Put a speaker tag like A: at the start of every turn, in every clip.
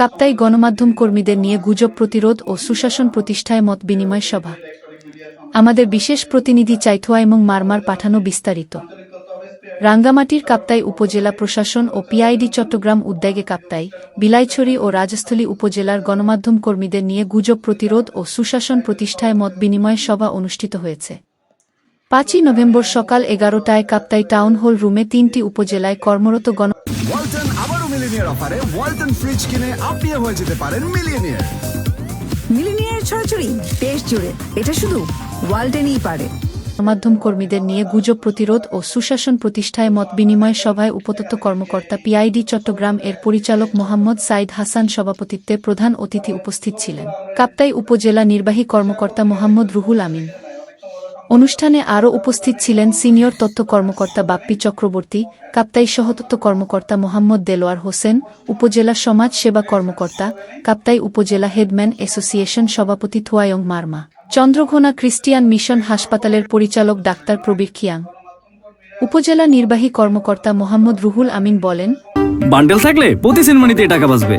A: কাপ্তাই গণমাধ্যম কর্মীদের নিয়ে গুজব প্রতিরোধ ও সুশাসন প্রতিষ্ঠায় মত বিনিময় সভা। আমাদের বিশেষ প্রতিনিধি চাইথুয়া এবং মারমার পাঠানো বিস্তারিত। রাঙ্গামাটির কাপ্তাই উপজেলা প্রশাসন ও পিআইডি চট্টগ্রাম উদ্যোগে কাপ্তাই, বিলাইছড়ি ও রাজস্থলী উপজেলার গণমাধ্যম কর্মীদের নিয়ে গুজব প্রতিরোধ ও সুশাসন প্রতিষ্ঠায় মত বিনিময় সভা অনুষ্ঠিত হয়েছে। পাঁচই নভেম্বর সকাল এগারোটায় কাপ্তাই টাউন হল রুমে তিনটি উপজেলায় কর্মরত গণ
B: মিলিনিয়ার অফারে ওয়ালটন ফ্রিজ কিনে আপনিও হয়ে যেতে পারেন মিলিয়নিয়ার
C: মিলিনিয়ার ছড়াছড়ি দেশ জুড়ে। এটা শুধু ওয়ালটেনই পারে।
A: গণমাধ্যম কর্মীদের নিয়ে গুজব প্রতিরোধ ও সুশাসন প্রতিষ্ঠায় মত বিনিময় সভায় উপতত্ত কর্মকর্তা পিআইডি চট্টগ্রাম এর পরিচালক মোহাম্মদ সাইদ হাসান সভাপতিত্বে প্রধান অতিথি উপস্থিত ছিলেন। কাপ্তাই উপজেলা নির্বাহী কর্মকর্তা মোহাম্মদ রুহুল আমিন। অনুষ্ঠানে আরও উপস্থিত ছিলেন সিনিয়র তথ্য কর্মকর্তা বাপ্পি চক্রবর্তী, কাপ্তাই সহতত্ত্ব কর্মকর্তা মোহাম্মদ দেলোয়ার হোসেন, উপজেলা সমাজ সেবা কর্মকর্তা, কাপ্তাই উপজেলা হেডম্যান অ্যাসোসিয়েশন সভাপতি থুয়ায়ং মার্মা, চন্দ্রঘোনা ক্রিস্টিয়ান মিশন হাসপাতালের পরিচালক ডাক্তার প্রবীর খিয়াং। উপজেলা নির্বাহী কর্মকর্তা মোহাম্মদ রুহুল আমিন বলেন,
D: বান্ডেল থাকলে প্রতি সিনেমানিতে টাকা বাঁচবে।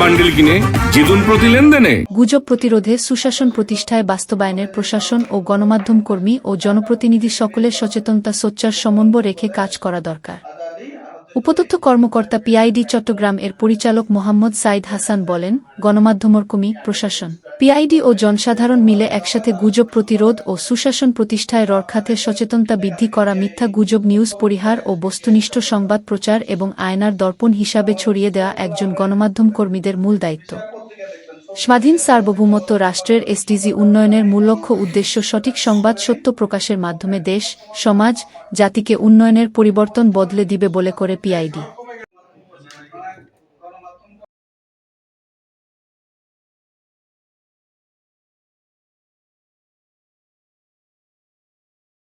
E: বান্ডিল কিনে প্রতি লেনদেনে।
A: গুজব প্রতিরোধে সুশাসন প্রতিষ্ঠায় বাস্তবায়নের প্রশাসন ও গণমাধ্যম কর্মী ও জনপ্রতিনিধি সকলের সচেতনতা সোচ্চার সমন্বয় রেখে কাজ করা দরকার। উপতথ্য কর্মকর্তা পিআইডি চট্টগ্রাম এর পরিচালক মোহাম্মদ সাইদ হাসান বলেন গণমাধ্যমর কর্মী, প্রশাসন। পিআইডি ও জনসাধারণ মিলে একসাথে গুজব প্রতিরোধ ও সুশাসন প্রতিষ্ঠায় রক্ষাতে সচেতনতা বৃদ্ধি করা মিথ্যা গুজব নিউজ পরিহার ও বস্তুনিষ্ঠ সংবাদ প্রচার এবং আয়নার দর্পণ হিসাবে ছড়িয়ে দেওয়া একজন গণমাধ্যম কর্মীদের মূল দায়িত্ব। স্বাধীন সার্বভৌমত্ব রাষ্ট্রের এসডিজি উন্নয়নের মূল লক্ষ্য উদ্দেশ্য সঠিক সংবাদ সত্য প্রকাশের মাধ্যমে দেশ, সমাজ, জাতিকে উন্নয়নের পরিবর্তন বদলে দিবে বলে করে পিআইডি